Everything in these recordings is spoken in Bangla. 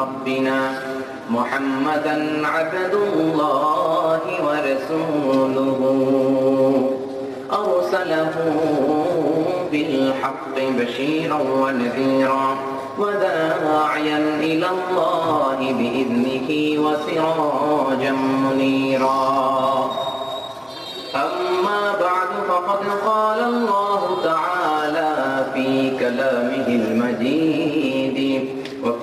ربنا محمدا عبد الله ورسوله. أرسله بالحق بشيرا ونذيرا وداعيا إلى الله بإذنه وسراجا منيرا. أما بعد فقد قال الله تعالى في كلامه المجيد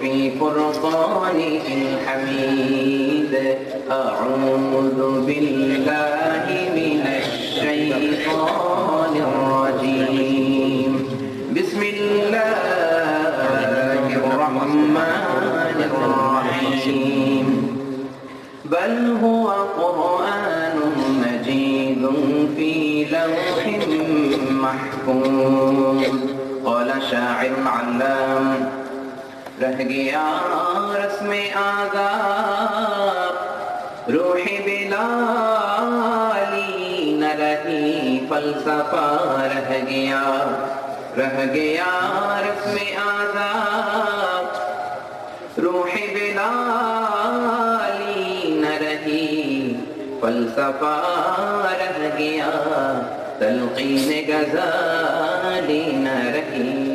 وفي فرقانه الحميد. أعوذ بالله من الشيطان الرجيم. بسم الله الرحمن الرحيم. بل هو قرآن مجيد في لوح محفوظ. قال شاعر علام رہ گیا رسم آغا روح بلالی نہ رہی، فلسفہ رہ گیا رہ گیا رسم آغا روح بلالی نہ رہی، فلسفہ رہ گیا، تلقین غزالی نہ رہی۔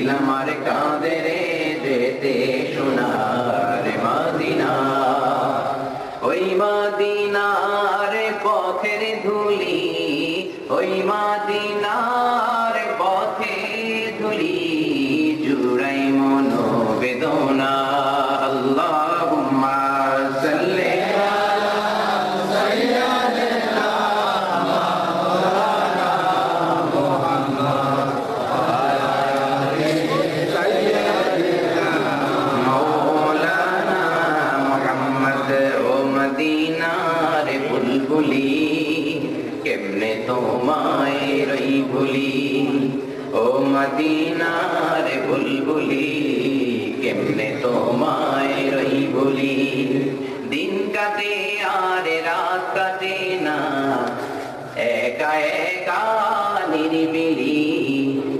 দিল মদিনার বুলবুলি, কেমনে তোমায় রই ভুলি? ও মদিনারে বুলবুলি, কেমনে তোমায় রই ভুলি? দিন কাটে আর রাত কাটে না, একা একা নিরিবিলি,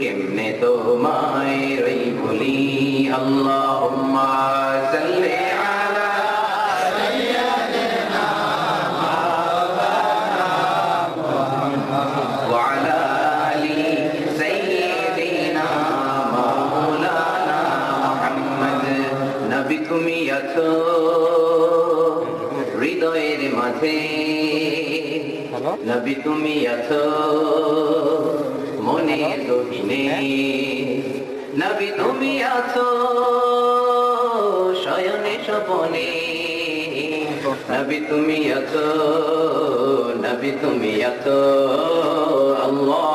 কেমনে তোমায় রই ভুলি? আল্লাহ নবী তুমি আছো, মনে দহিনে নবী তুমি আছো, শয়নে স্বপনে। নবী তুমি আছো, নবী তুমি আছো আল্লাহুম্মা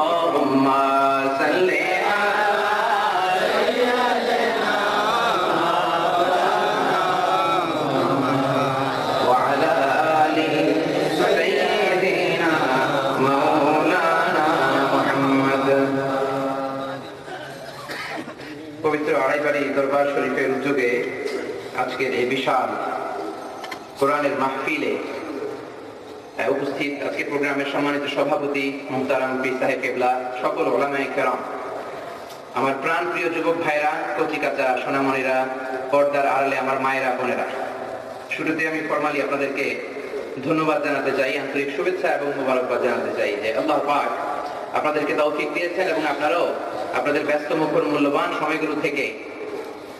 দরবার শরীফের উদ্যোগে আজকের এই বিশাল কোরআনের মাহফিলে উপস্থিত আজকে প্রোগ্রামের সম্মানিত সভাপতি মুহতারাম পি সাহেব কেবলা, সকল ওলামায়ে কেরাম, আমার প্রাণ প্রিয় যুবক ভাইরা, কচিকাচা সোনামণিরা, পর্দার আড়ালে আমার মায়েরা, বোনেরা। শুরুতে আমি ফরমালি আপনাদেরকে ধন্যবাদ জানাতে চাই, আন্তরিক শুভেচ্ছা এবং মোবারকবাদ জানাতে চাই যে আল্লাহ পাক আপনাদেরকে তৌফিক দিয়েছেন এবং আপনারাও আপনাদের ব্যস্ত মুখর মূল্যবান সময়গুলো থেকে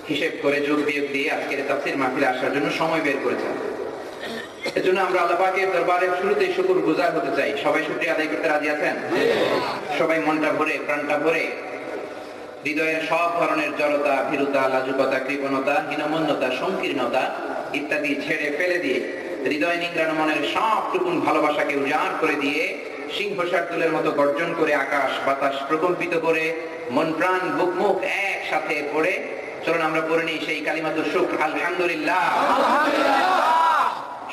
হিসেব করে যোগ বিয়োগ দিয়ে আজকের তাফসির মাহফিলে আসার জন্য সময় বের করেছেন এজন্য আমরা আল্লাহ পাকের দরবারে শুরুতেই শুকুর গুজার হতে চাই। সবাই শুকরিয়া আদায় করতে রাজি আছেন? সবাই মনটা ভরে, প্রাণটা ভরে। হৃদয়ের সব ধরনের জড়তা, ভীরুতা, লাজুকতা, কৃপণতা, হীনমন্যতা, সংকীর্ণতা ইত্যাদি ছেড়ে ফেলে দিয়ে হৃদয় নিংড়ানো মনের সব টুকুন ভালোবাসাকে উজাড় করে দিয়ে সিংহ শার্দুলের মতো গর্জন করে আকাশ বাতাস প্রকম্পিত করে মন প্রাণ বুক মুখ একসাথে পড়ে চলুন আমরা পড়ে নিই সেই কালিমাতুর শুক্র। আলহামদুলিল্লাহ।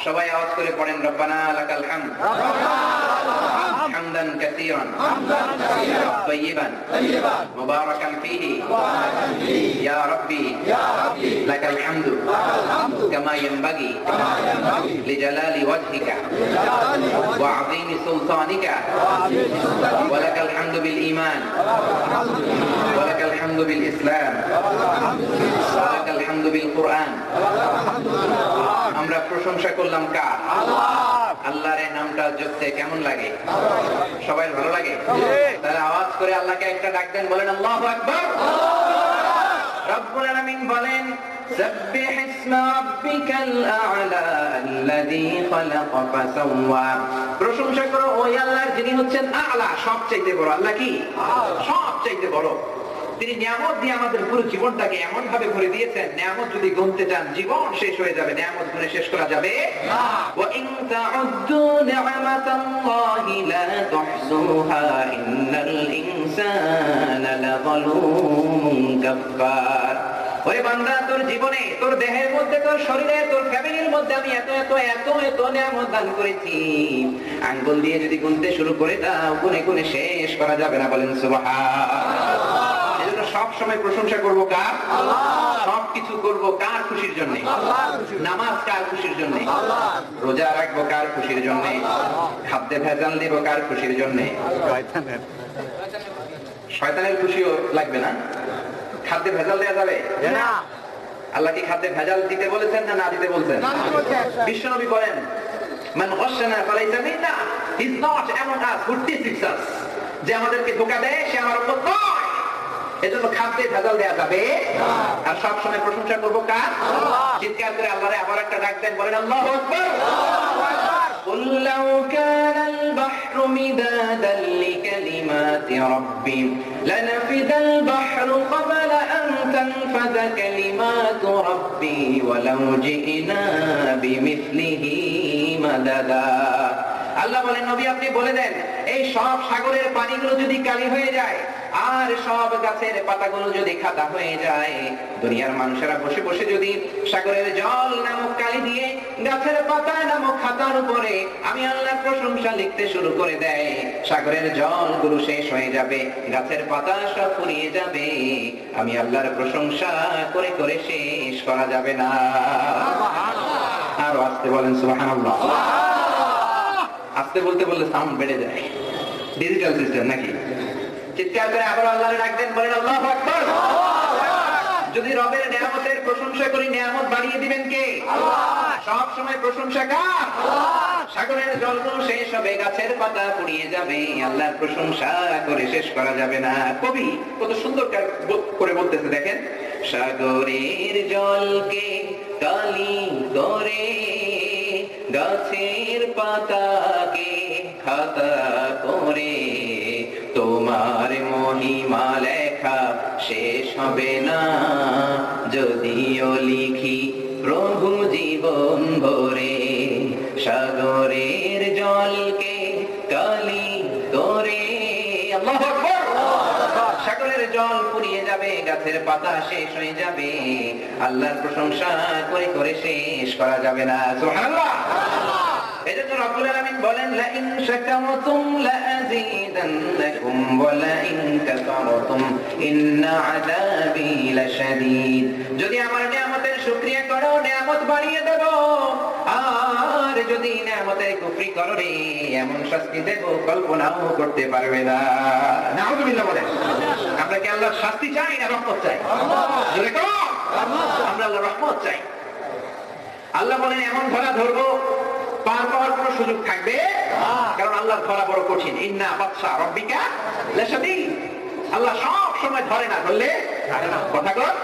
সবাই আওয়াজ করে পড়েন রব্বানা লাকাল হাম হামদান কাসীরান হামদান কাসীরান তাইয়িবান তাইয়িবান মুবারাকান ফীহি মুবারাকান ফীহি ইয়া রাব্বি ইয়া রাব্বি লাকাল হামদু লাকাল হামদ কামা ইয়ানবাগি লিজালালি ওয়াজহিকা লিজালালি ওয়াজহিকা ওয়া আযীমি সুলতানিকা ওয়া আযীমি সুলতানিকা ওয়া লাকাল হামদু বিল ঈমান ওয়া লাকাল হামদু বিল ইসলাম ওয়া লাকাল হামদ বিল ইসলাম ওয়া লাকাল হামদ বিল কুরআন ওয়া লাকাল হামদু বিল কুরআন আমরা প্রশংসা করলাম কার আল্লাহর এই নামটা জপতে কেমন লাগে সবাই ভালো লাগে তাহলে আওয়াজ করে আল্লাহকে একটা ডাক দেন বলেন আল্লাহু আকবার রব্বুল আলামিন বলেন سبح اسم ربك الأعلى الذي خلق فسوى প্রশংসা করো ওই আল্লাহর যিনি হচ্ছেন আলা সবচাইতে বড় আল্লাহ কি সবচাইতে বড় তিনি নিয়ামত দিয়ে আমাদের পুরো জীবনটাকে এমন ভাবে ভরে দিয়েছেন নিয়ামত যদি গুনতে চান জীবন শেষ হয়ে যাবে নিয়ামত গুনে শেষ করা যাবে ওই বান্দা তোর জীবনে তোর দেহের মধ্যে তোর শরীরে তোর ফ্যামিলির মধ্যে আমি এত এত এত এত নিয়ামত দান করেছি। আঙ্গুল দিয়ে যদি গুনতে শুরু করে দাও গুনে গুনে শেষ করা যাবে না বলেন সুবাহ সব সময় প্রশংসা করব কার? সব কিছু করব কার খুশির জন্য? নামাজ কার খুশির জন্য? রোজা রাখব কার খুশির জন্য? খাদ্যে ভেজাল দিব কার খুশির জন্য? শয়তানের। খুশিও লাগবে না? খাদ্যে ভেজাল দেওয়া যাবে? আল্লাহ কি খাদ্যে ভেজাল দিতে বলেছেন না না দিতে বলছেন? বিশ্বনবী বলেন মান গশানা ফালাইসা মিন্না। ইজ নট এমন আস হু আস যে আমাদেরকে ধোঁকা দেয় সে আমার উপর নয়। এজন্য খাদ্যে ভেজাল দেয়া যাবে আর সব সময় প্রশংসা করবো কার চিৎকার করে আল্লাহরে আবার একটা ডাক দেন বলেন আল্লাহু আকবার قل لو كان البحر مدادا لكلمات ربي لنفد البحر قبل أن تنفذ كلمات ربي ولو جئنا بمثله مددا আল্লাহ বলেন নবী আপনি বলে দেন এই সব সাগরের পানিগুলো যদি কালি হয়ে যায় আর সব গাছের পাতাগুলো যদি খাতা হয়ে যায় দুনিয়ার মানুষেরা বসে বসে যদি সাগরের জল নামক কালি দিয়ে গাছের পাতা নামক খাতার উপরে আমি আল্লাহর প্রশংসা লিখতে শুরু করে দেয় সাগরের জলগুলো শেষ হয়ে যাবে গাছের পাতা সব ফুরিয়ে যাবে আমি আল্লাহর প্রশংসা করে করে শেষ করা যাবে না। আরও আসতে বলেন সুবহানাল্লাহ। আসতে বলতে বললে সাউন্ড বেড়ে যায়। ডিজিটাল সিস্টেম নাকি? চিৎকার করে আবার আল্লাহরে ডাকতেন বলেন আল্লাহু যদি রবের নিয়ামতের প্রশংসা করি, নিয়ামত বাড়িয়ে দিবেন কে? সব সময় প্রশংসা কার? সাগরের শেষ হবে, গাছের পাতা পুড়িয়ে যাবে, আল্লাহর প্রশংসা করে শেষ করা যাবে না। কবি, কত সুন্দর করে বলতেছে, দেখেন, সাগরের জলকে কালি করে গাছের পাতাকে খাতা করে তোমার মহিমা লেখা শেষ হবে না। যদিও লিখি প্রভু জীবন ভরে সাগরের গাছের পাতা শেষ হয়ে যাবে। আল্লাহর প্রশংসা করে করে শেষ করা যাবে না। যদি আমার নিয়ামতের শুকরিয়া করো, নিয়ামত বাড়িয়ে দেব। আর যদি নিয়ামতের কুফরি করো রে এমন শাস্তি দেব, কল্পনাও করতে পারবে না। নাউযুবিল্লাহ বলেন। আমরা কি আল্লাহর শাস্তি চাই না রহমত চাই? আমরা আল্লাহর রহমত চাই। আল্লাহ বলেন, এমন ধরা ধরবো, পার পাওয়ার কোন সুযোগ থাকবে? কারণ আল্লাহর ধরা বড় কঠিন। ইন্না বাদশা রব্বিকা লাশাদীদ। আল্লাহ সব সময় ধরে না, ধরলে? কথা কর।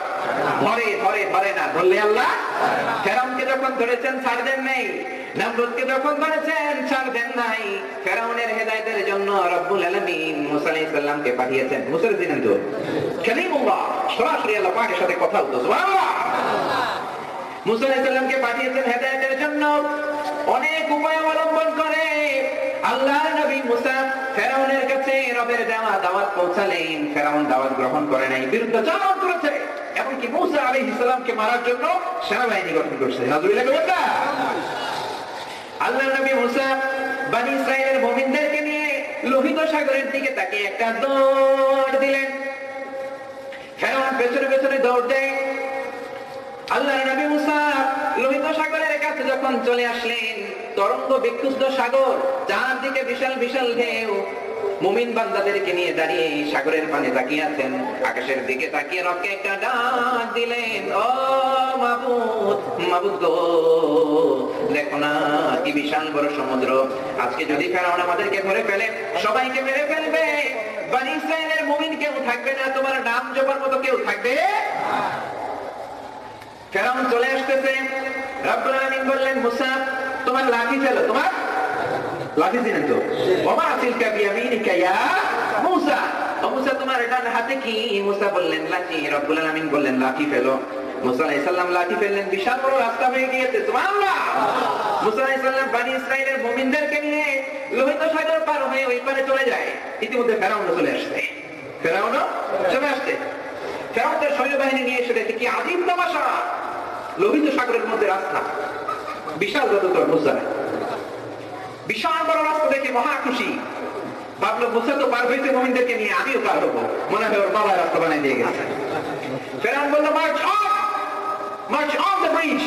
না। আল্লাহ যখন ধরেছেন হেদায়েতের জন্য অনেক উপায় অবলম্বন করে। আল্লাহ নবী মুসা ফেরাউনের কাছে রবের দেওয়া দাওয়াত পৌঁছালেন। ফেরাউন দাওয়াত গ্রহণ করে নাই। বিরুদ্ধাচরণ করেছে। এমনকি মুসা আলাইহিস সালামকে মারার জন্য সেনাবাহিনী গঠন করছে। আল্লাহর নবী মুসা বানি ইসরাইলের মুমিনদেরকে নিয়ে লোহিত সাগরের দিকে তাকিয়ে একটা দৌড় দিলেন। ফেরাউন পেছনে পেছনে দৌড় দেয়। আল্লাহ নবী মুসা লোহিত সাগরের কাছে যখন চলে আসলেন, তরঙ্গ বিক্ষুব্ধ সাগর যার দিকে বিশাল বিশাল ঢেউ মুমিন বান্দাদেরকে নিয়ে দাঁড়িয়ে সাগরের পানে তাকিয়ে আছেন, আকাশের দিকে তাকিয়ে রবকে একটা ডাক দিলেন, ও মাবুদ মাবুদ গো, দেখো না কি বিশাল বড় সমুদ্র। আজকে যদি ফেরাউন আমাদেরকে ধরে ফেলে, সবাইকে মেরে ফেলবে। বানি ইসরায়েলের মুমিন কেউ থাকবে না, তোমার নাম জপার মতো কেউ থাকবে ফেরাউন চলে আসতেছে। রব্বুল আলামিন বললেন, মুসা, তোমার লাঠি ফেলো, তোমার লাঠি দিলেন তো ওমা তিলকা বিয়ামিনিকা ইয়া মুসা ও মুসা তোমার ডান হাতে কি মুসা বললেন লাঠি রব্বুল আলামিন বললেন লাঠি ফেলো মুসা আলাইহিস সালাম লাঠি ফেললেন বিশাল বড় রাস্তা হয়ে গিয়েছে সুবহানাল্লাহ মুসা আলাইহিস সালাম বনি ইসরাইলের মুমিনদেরকে নিয়ে লোহিত সাগর পার হয়ে ওই পারে চলে যায়। ইতিমধ্যে ফেরাউন চলে আসছে। ফেরাউন চলে আসছে। ফেরাউন তার সৈন্যবাহিনী নিয়ে এসে দেখে কি আদিম তামাশা। লোহিত সাগরের মধ্যে রাস্তা। বিশাল যতদূর মুসা। বিশাল বড় রাস্তা দেখে মহা খুশি। ভাবলো মুসা তো পার হয়েছে মোমিনদেরকে নিয়ে আমিও পার হব মনে হয় ওর বাবা রাস্তা বানাই দিয়ে গেছে। ফেরাউন বলল march of march of the bridge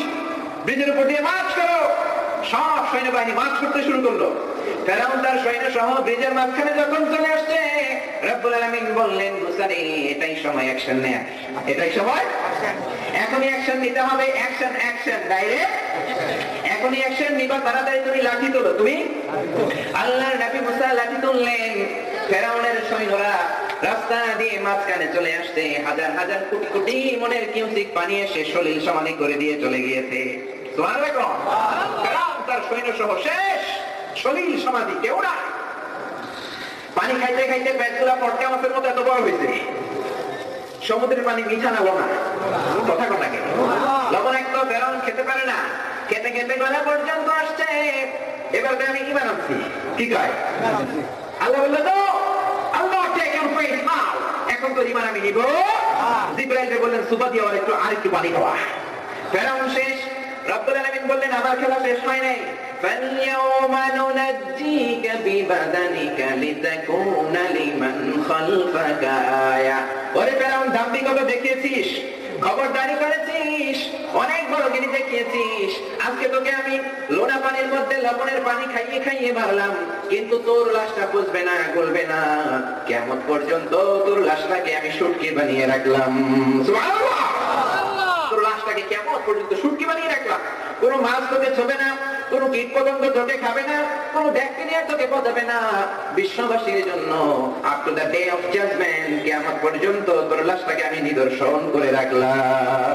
ব্রিজের উপর দিয়ে মার্চ করো! সব সৈন্যবাহিনী মার্চ করতে শুরু করল। ফেরাউন তার সৈন্য সহ ব্রিজের মাঝখানে যখন চলে আসছে, রব্বুল বললেন মুসা রে এটাই সময় অ্যাকশন নেয়া। এটাই সময় এখনই অ্যাকশন নিতে হবে। অ্যাকশন অ্যাকশন ডাইরেক্ট এখনই অ্যাকশন নিবা, তাড়াতাড়ি তুমি লাঠি তোলো। তুমি? আল্লাহর নবী মুসা লাঠি তুললেন। ফেরাউনের সৈন্যরা রাস্তা দিয়ে মাঝখানে চলে আসছে। হাজার হাজার কোটি কোটি মনের কিউসিক পানি এসে সলিল সমাধি করে দিয়ে চলে গিয়েছে। তার সৈন্য সহ শেষ সলিল সমাধি। কেউ না পানি খাইতে খাইতে পেটগুলা পটকা মাছের মতো এত বড় হয়েছে সমুদ্রের পানি মিঠা না লবণ কথা কোনাকে লবণ এক তো ফেরাউন খেতে পারে না খেতে খেতে গলা পর্যন্ত আসছে এবার আমি ইমান আনছি কি কয় আল্লাহ বললো তো আল্লাহ টেক ইউর ফেথ নাও এখন তো ইমান আমি নিব জিব্রাইল বললেন সুবা দিয়ে আমার একটু আরেকটু পানি খাওয়া ফেরাউন শেষ রব্বুল আলামিন বললেন আমার খেলা শেষ হয় নাই فاليوم ننجيك ببدنك لتكون لمن خلفك آية ওরে ফেরাউন দাম্ভিকতা দেখিয়েছিস খবরদারি করেছিস অনেক বড় গিরি দেখিয়েছিস। আজকে তোকে আমি লোনা পানির মধ্যে লবণের পানি খাইয়ে খাইয়ে মারলাম কিন্তু তোর লাশটা বুঝবে না গলবে না। কেমন পর্যন্ত তোর লাশটাকে আমি সুটকি বানিয়ে রাখলাম। তোর লাশটাকে কেমন পর্যন্ত সুটকি বানিয়ে রাখলাম? কোনো মাছ তোকে ছবে না কোনো কীট পতঙ্গ তোকে খাবে না কোনো ব্যাকটেরিয়া তোকে পচাবে না। বিশ্ববাসীর জন্য up to the day of judgement পর্যন্ত তোর লাশটাকে আমি নিদর্শন করে রাখলাম।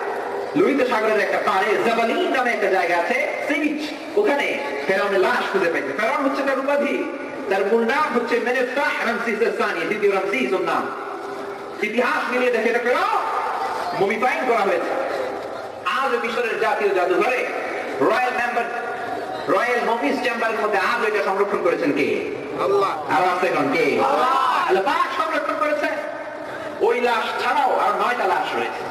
লোহিত সাগরের একটা পাড়ে জাবালিন নামে একটা জায়গা আছে সি ওখানে ফেরাউনের লাশ খুঁজে পাইছে। ফেরাউন হচ্ছে তার উপাধি। তার মূল নাম হচ্ছে মেনেফতাহ রামসিস সানি দ্বিতীয় রামসিস ওর নাম। ইতিহাস মিলিয়ে দেখে এটা ফেরাও মুমিফাইং করা হয়েছে। আজ মিশরের জাতীয় জাদুঘরে রয়্যাল মেম্বার রয়্যাল মফিস চেম্বারের মধ্যে আজ এটা সংরক্ষণ করেছেন কে? আল্লাহ। আর আছে এখন কে? আল্লাহ। সংরক্ষণ করেছে। ওই লাশ ছাড়াও আর নয়টা লাশ রয়েছে।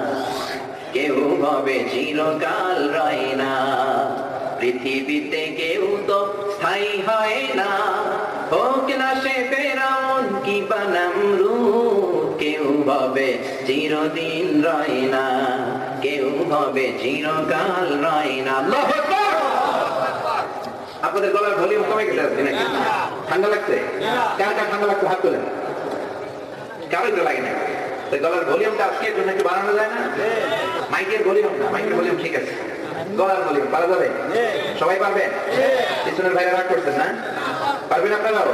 কেউ ভাবে চিরকাল রয় না। পৃথিবীতে কেউ তো স্থায়ী হয় না। হোক না সে ফেরাউন কি বা নমরুদ কেউ ভাবে চিরদিন রয় না। কেউ ভাবে চিরকাল রয় না! আপনাদের গলার ভলিউম কমে গেছে আজকে নাকি? ঠান্ডা লাগছে? কার কার ঠান্ডা লাগছে? হাত তোলেন। কারোই তো লাগে না। গলার ভলিউমটা আজকে একটু নাকি বাড়ানো যায় না? মাইকের ভলিউম না মাইকের ভলিউম ঠিক আছে। গলার ভলিউম পারা যাবে? সবাই পারবেন? পিছনের ভাইরা রাগ করছেন না পারবেন আপনারাও?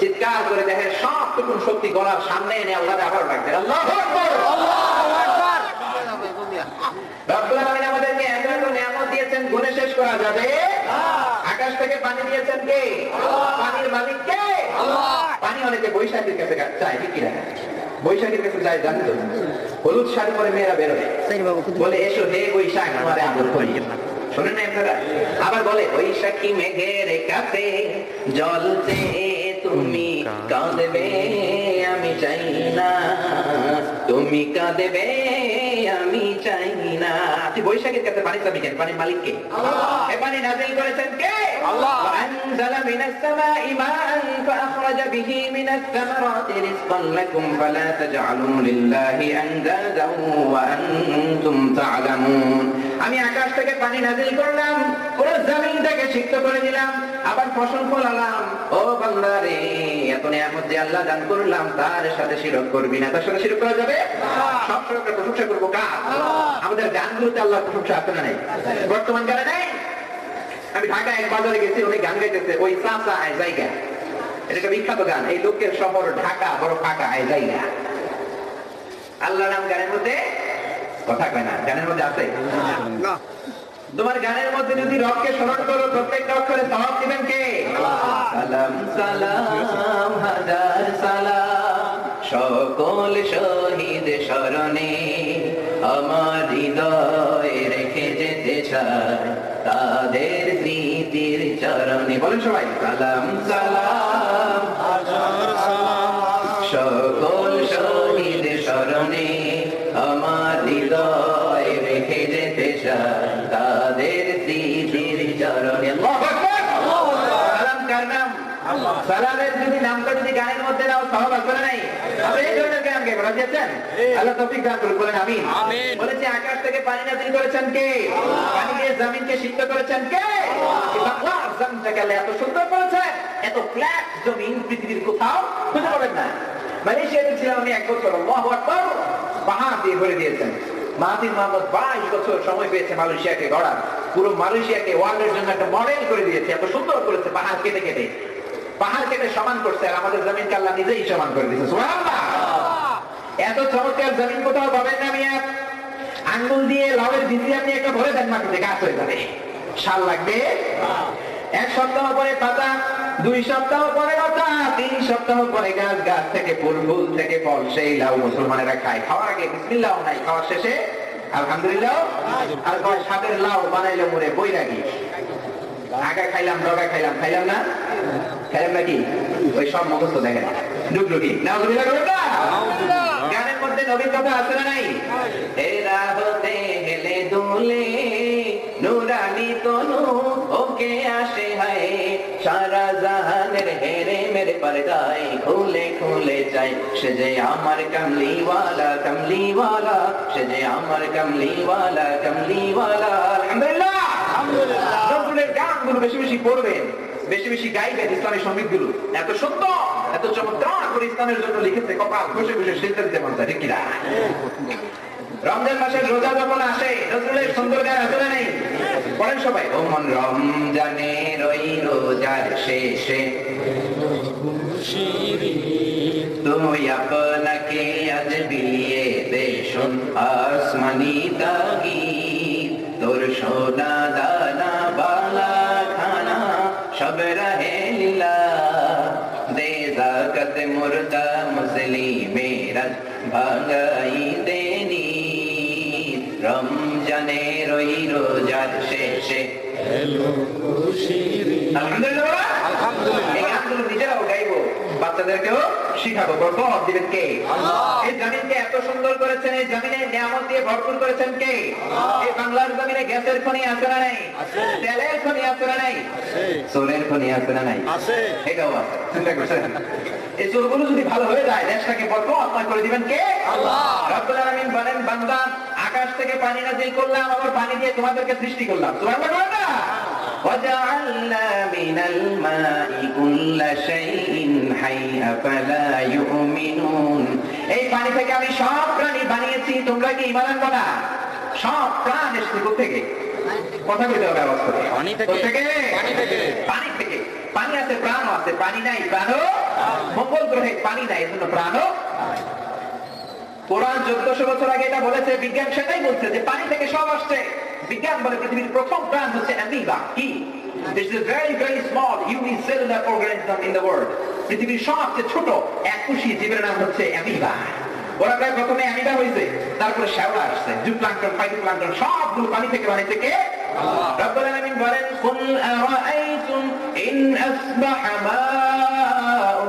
চিৎকার করে দেখেন সবটুকু শক্তি গলার সামনে এনে আল্লাহ আবার রাখবেন আল্লাহ আমাদেরকে এত এত নিয়ামত দিয়েছেন গুণে শেষ করা যাবে? আকাশ থেকে পানি দিয়েছেন কে? পানির মালিক কে? পানি অনেকে বৈশাখীর কাছে চায় কিনা? বৈশাখীর কাছে যায় জানি তো? হলুদ শাড়ি পরে মেয়েরা বেরোয়। বলে এসো হে বৈশাখ আমারে আদর করি। শোনেন না আপনারা। আবার বলে বৈশাখী মেঘের কাছে জলতে তুমি কাঁদবে আমি চাই না। তুমি কাঁদবে আমি চাই না। তুই বৈশাখের কাছে পানি চাবি কেন? পানির মালিক কে এ পানি নাজিল করেছেন কে? আল্লাহ। وأنزل من السماء ماء فأخرج به من الثمرات رزقا لكم فلا تجعلوا لله أندادا وأنتم تعلمون আমি আকাশ থেকে পানি নাজিল করলাম পুরো জমিনটাকে সিক্ত করে দিলাম আবার ফসল ফলালাম ও বান্দারে এত নিয়ামত যে আল্লাহ দান করলাম তার সাথে শিরক করবি না তার সাথে শিরক করা যাবে সব সময় প্রশংসা করবো কার আমাদের গানগুলোতে আল্লাহ প্রশংসা আছে না নেই বর্তমান গানে নেই আমি ঢাকায় এক বাজারে গেছি উনি গান গাইতেছে ওই চাচা আয় জায়গা। এটা একটা বিখ্যাত গান এই লোকের শহর ঢাকা বড় ফাঁকা আয় জায়গা। আল্লাহ নাম গানের মধ্যে কথা কয় না গানের মধ্যে আছে। তোমার গানের মধ্যে যদি রবকে স্মরণ করো প্রত্যেকটা অক্ষরে সমাপ দিবেন কে? সালাম সালাম হাজার সালাম। সকল শহীদ স্মরণে আমার হৃদয় চায় তাদের স্মৃতির চরণে। বলেন সবাই, সালাম সালাম সকল শহীদ স্মরণে আমার হৃদয় রেখে যেতে চায় তাদের স্মৃতির চরণে। কার সালামের যদি নামটা যদি গানের মধ্যে নাও সহব আছে না নাই। আপনি এই ধরনের গান গাইবেন রাজি আছেন আল্লাহ তৌফিক দান করুন বলেন আমিন। আমিন। বলেছে আকাশ থেকে পানি নাযিল করেছেন কে? পানি দিয়ে জমিনকে সিদ্ধ করেছেন কে? বাংলা জমিনটাকে আল্লাহ এত সুন্দর করেছেন এত ফ্ল্যাট জমিন পৃথিবীর কোথাও খুঁজে পাবেন না। মালয়েশিয়াতে ছিলাম আমি এক বছর আল্লাহু আকবার পাহাড় দিয়ে ভরে দিয়েছেন। মাহাতির মোহাম্মদ বাইশ বছর সময় পেয়েছে মালয়েশিয়াকে গড়ার। পুরো মালয়েশিয়াকে ওয়ার্ল্ডের জন্য একটা মডেল করে দিয়েছে এত সুন্দর করেছে পাহাড় কেটে কেটে। পাহাড় কেটে সমান করছে আর আমাদের জমিনকে আল্লাহ নিজেই সমান করে সুবহানাল্লাহ! এত চমৎকার জমিন কোথাও পাবেন না মিয়া। আঙ্গুল দিয়ে লাউয়ের ভিতরে আপনি একটা ভরে দেন মাটিতে, গাছ হয়ে যাবে। সাল লাগবে। এক সপ্তাহ পরে পাতা, দুই সপ্তাহ পরে লতা তিন সপ্তাহ পরে গাছ গাছ থেকে ফুল ফুল থেকে ফল, সেই লাউ মুসলমানেরা খায়। খাওয়ার আগে বিসমিল্লাহ নাই, খাওয়ার শেষে আলহামদুলিল্লাহ, আর কয় সাদের লাউ বানাইলে মরে বই রাখি আগা খাইলাম ডগা খাইলাম খাইলাম না? খাইলাম নাকি ওই সব মুখস্থ দেখেন। ডুগডুগি নাউজুবিল্লাহ করবেন না? গানের মধ্যে নবীর কথা আছে না নাই? এরা হতে হেলে দুলে নুরানি তনু ওকে আসে হায়। সারা জাহানের হেরে মেরে পর্দায় খুলে খুলে চাই। সে যে আমার কমলিওয়ালা কমলিওয়ালা সে যে আমার কমলিওয়ালা কমলিওয়ালা। আলহামদুলিল্লাহ। নজরুলের গানগুলো বেশি বেশি পড়বেন। বেশি বেশি গাইবেন ইসলামের সঙ্গীতগুলো। এত সুন্দর, এত চমৎকার করে ইসলামের জন্য লিখেছে কপাল, বসে বসে শিলতে দিতে মন চায় কিনা? রমজান মাসের রোজা যখন আসে নজরুলের সুন্দর গান আছে না নেই? সবাই ও মন রমজানের ওই রোজার শেষে। তুই আপনাকে আজ দেশন আসমানি দাগি তোর সোনা দানা ওই রোজার শেষে আলহামদুলিল্লাহ এই গানগুলো নিজেরাও গাইবো বাচ্চাদেরকেও শিখাবো বরকত দিবেন কে এই জমিনকে এত সুন্দর করেছেন এই জমিনে নিয়ামত দিয়ে ভরপুর করেছেন কে এই বাংলার জমিনে গ্যাসের খনি আছে না নাই তেলের খনি আছে না নাই সোনের খনি আছে না নাই এটাও আছে চিন্তা করছেন এই চোরগুলো যদি ভালো হয়ে যায় দেশটাকে বরকতময় করে দিবেন কে? আল্লাহ। রব্বুল আলামিন বলেন বান্দা আকাশ থেকে পানি নাজিল করলাম আবার পানি দিয়ে তোমাদেরকে সৃষ্টি করলাম সুবহানাল্লাহ বলেন না وجعلنا من الماء كل شيء حي أفلا يؤمنون এই পানি থেকে আমি সব প্রাণী বানিয়েছি তোমরা কি ইমান আনবো না সব প্রাণ এসেছে থেকে কথা বলতে হবে আওয়াজ করে পানি থেকে। কোত্থেকে? পানি থেকে। পানি থেকে পানি আছে প্রাণ আছে পানি নাই প্রাণ মঙ্গল গ্রহে পানি নাই এজন্য প্রাণ কোরআন চোদ্দশো বছর আগে এটা বলেছে, বিজ্ঞান সেটাই বলছে যে পানি থেকে সব আসছে। বিজ্ঞান বলে পৃথিবীর প্রথম প্রাণ হচ্ছে অ্যামিবা। কি? This is a very very small unicellular organism in the world. পৃথিবীর সবচেয়ে ছোট এককুশি জীবের নাম হচ্ছে অ্যামিবা। ওরা প্রায় প্রথমে অ্যামিবা হয়েছে, তারপরে শ্যাওলা আসছে জুপ্লাঙ্কটন ফাইটোপ্লাঙ্কটন সবগুলো পানি থেকে বানিয়েছে কে রব্বুল আলামিন বলেন, কুল আরাআইতুম ইন আসবাহ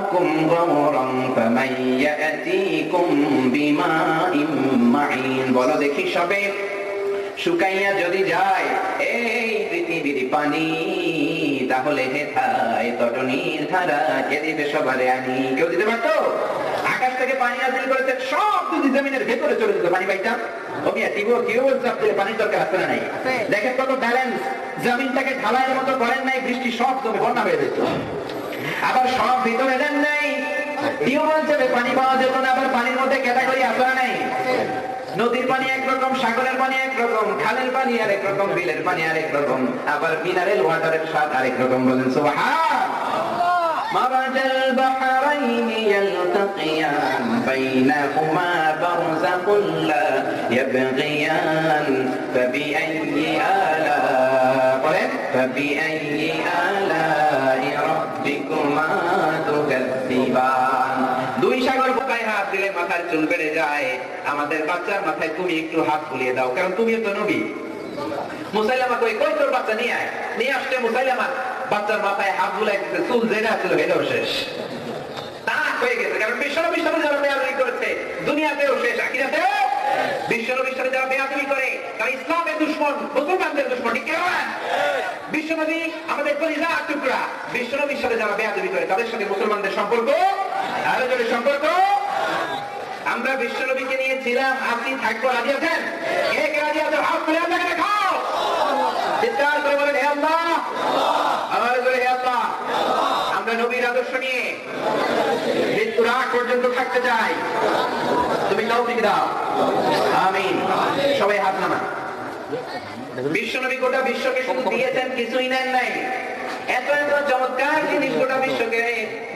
মাউকুম গাওরান ফামান ইয়াতিকুম বিমাইন মাইন বলো দেখি সবে। শুকাইয়া যদি যায় এই পৃথিবীর পানি তাহলে হেথায় তটনির ধারা কে দিবে সবারে আনি? কেউ দিতে পারতো? আকাশ থেকে পানি নাজিল করেছে সব যদি জমিনের ভেতরে চলে যেত পানি পাইতাম। ওমিয়া টিবো কেউ বলছে আপনাদের পানির দরকার না নাই। দেখেন কত ব্যালেন্স। জমিনটাকে ঢালাইয়ের মতো করেন নাই বৃষ্টি সব জমে বন্যা হয়ে যেত। আবার সব ভিতরে দেন নাই টিউবওয়েল চেপে পানি পাওয়া যেত না আবার পানির মধ্যে ক্যাটাগরি আছে না নাই নদীর পানি একরকম সাগরের পানি একরকম খালের পানি আরেক রকম বিলের পানি আরেক রকম আবার মিনারেল ওয়াটারের স্বাদ আরেক রকম বলেন সুবহান مرج البحرين يلتقيان بينهما برزخ لا يبغيان فبأي آلاء قرأت؟ فبأي آلاء ربكما تكذبان দুই সাগর বোকায় হাত দিলে মাথার চুল বেড়ে যায়। আমাদের বাচ্চার মাথায় তুমি একটু হাত বুলিয়ে দাও, কারণ তুমিও তো নবী। মুসাইলামা কই কই তোর বাচ্চা, নিয়ে আয়। নিয়ে আসতে মুসাইলামা। বাচ্চার মাথায় হাত বুলাই দিতে চুল ছিল এটাও শেষ। হয়ে গেছে, কারণ বিশ্বনবী করে দুশ্মন ঠিক কিনা বলেন? বিশ্বনবী আমাদের কলিজা টুকরা বিশ্বনবীর সাথে যারা বেয়াদবি করে, তাদের সাথে মুসলমানদের সম্পর্ক আরও জোরে সম্পর্ক। আমরা বিশ্বনবীকে নিয়েছিলাম আপনি থাকব, রাজি আছেন? রাজি আছেন হাত আপনাকে দেখাও। করে বলেন আমরা নবীর আদর্শ নিয়ে মৃত্যুর আগ পর্যন্ত থাকতে চাই। তুমি তৌফিক দাও। সবাই হাত নামান। বিশ্বনবী গোটা বিশ্বকে শুধু দিয়েছেন, কিছুই নেন নাই। এত এত চমৎকার জিনিস গোটা বিশ্বকে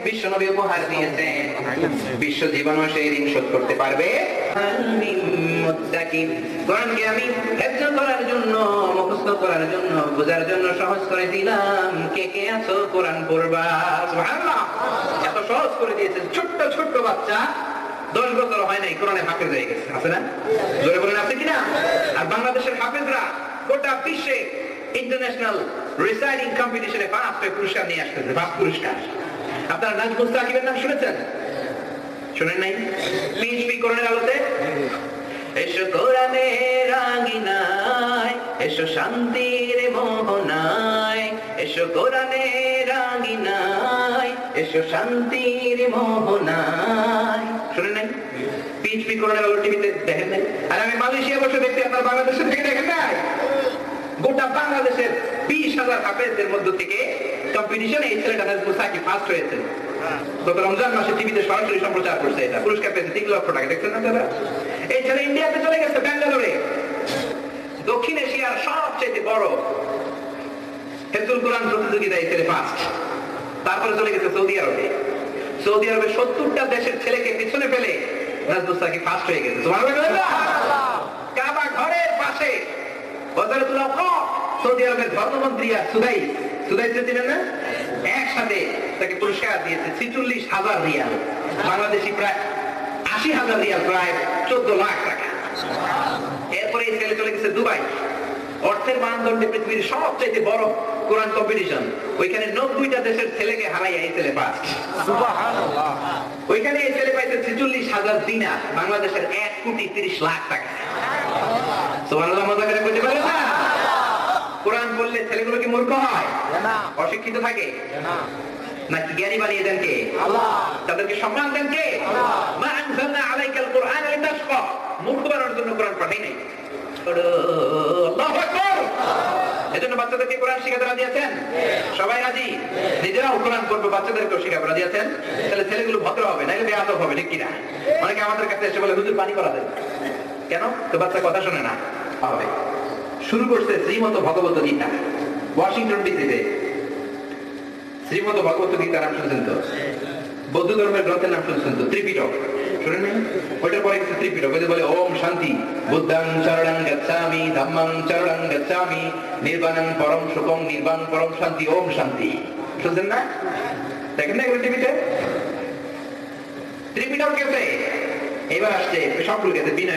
বিশ্বনবী উপহার দিয়েছেন। বিশ্ব জীবনও সেই ঋণ শোধ করতে পারবে। কোরআনকে আমি করার জন্য, মুখস্থ করার জন্য, বোঝার জন্য সহজ করে দিলাম। কে কে আছো? কোরআন পড়বা। এত সহজ করে দিয়েছেন। ছোট্ট ছোট্ট বাচ্চা। দশ বছর হয় নাই, কোরআনে হাফেজ হয়ে গেছে। আছে না? জোরে বলেন, আছে কিনা? আর বাংলাদেশের হাফেজরা গোটা বিশ্বে ইন্টারন্যাশনাল রিসাইডিং কম্পিটিশনে ফার্স্ট পুরস্কার নিয়ে আসতেছে ফার্স্ট পুরস্কার। আপনারা নাজ মুস্তাকিবের নাম শুনেছেন? শুনেন নাই? পিএইচপি কোরআনের আলোতে? এসো কোরআনের রাঙিনায়, এসো শান্তির মোহনায়, এসো কোরআনের রাঙিনায়, এসো শান্তির মোহনায়। শুনেন নাই? পিএইচপি কোরআনের আলো টিভিতে দেখেন নাই? আর আমি মালয়েশিয়া বসে দেখতে আপনার বাংলাদেশে থেকে দেখেন নাই? গোটা বাংলাদেশের বিশ হাজার হাফেজদের মধ্য থেকে কম্পিটিশনে এই ছেলেটা নাজমুল সাকিব ফার্স্ট হয়েছে। গত রমজান মাসে টিভিতে সরাসরি সম্প্রচার করছে এটা। পুরস্কার পেয়েছে তিন লক্ষ টাকা, দেখছেন না দাদা এই ছেলে ইন্ডিয়াতে চলে গেছে ব্যাঙ্গালোরে দক্ষিণ এশিয়ার সবচেয়ে বড় হেফজুল কোরআন প্রতিযোগিতায় ছেলে ফার্স্ট তারপরে চলে গেছে সৌদি আরবে। সৌদি আরবে সত্তরটা দেশের ছেলেকে পিছনে ফেলে নাজমুল ফার্স্ট হয়ে গেছে। পাশে আওকাফ সৌদি আরবের সুদাই সুদাই না একসাথে তাকে পুরস্কার দিয়েছে ছিচল্লিশ হাজার রিয়াল। বাংলাদেশি প্রায় আশি হাজার রিয়াল প্রায় চোদ্দ লাখ টাকা। এরপরে ছেলে চলে গেছে দুবাই। অর্থের মানদণ্ডে পৃথিবীর সবচেয়ে বড় কোরআন কম্পিটিশন। ওইখানে নব্বইটা দেশের ছেলেকে হারাইয়া এই ছেলে ফার্স্ট ওইখানে এই ছেলে পাইছে ছেচল্লিশ হাজার দিনা বাংলাদেশের এক কোটি তিরিশ লাখ টাকা। সুবহানাল্লাহ মজা করে বুঝতে পারে না কোরআন বললে ছেলেগুলো কি মূর্খ হয়। অশিক্ষিত থাকে। নাকি জ্ঞানী বানিয়ে দেন কে? তাদেরকে সম্মান দেন কে? আলাইকাল কোরআন মূর্খ বানানোর জন্য কোরআন পাঠাই নাই। এজন্য বাচ্চাদেরকে কোরআন শিখাতে রাজি আছেন? সবাই রাজি? নিজেরাও কোরআন করবে বাচ্চাদেরকেও শিখাবে। রাজি আছেন? তাহলে ছেলেগুলো ভদ্র হবে নাহলে বেয়াদব হবে ঠিক কিনা? অনেকে আমাদের কাছে এসে বলে হুজুর পানি করা দেয় কেন? তো বাচ্চা কথা শোনে না। হবে। শুরু করছে শ্রীমত ভগবত গীতা ওয়াশিংটন ডিসিতে শ্রীমত ভগবত গীতা নাম শুনছেন তো? বৌদ্ধ ধর্মের গ্রন্থের নাম শুনছেন তো? ত্রিপিটক। পরম নির্বাণ পরম শান্তি, ওম শান্তি। না? দেখেন এবার আসছে সবগুলো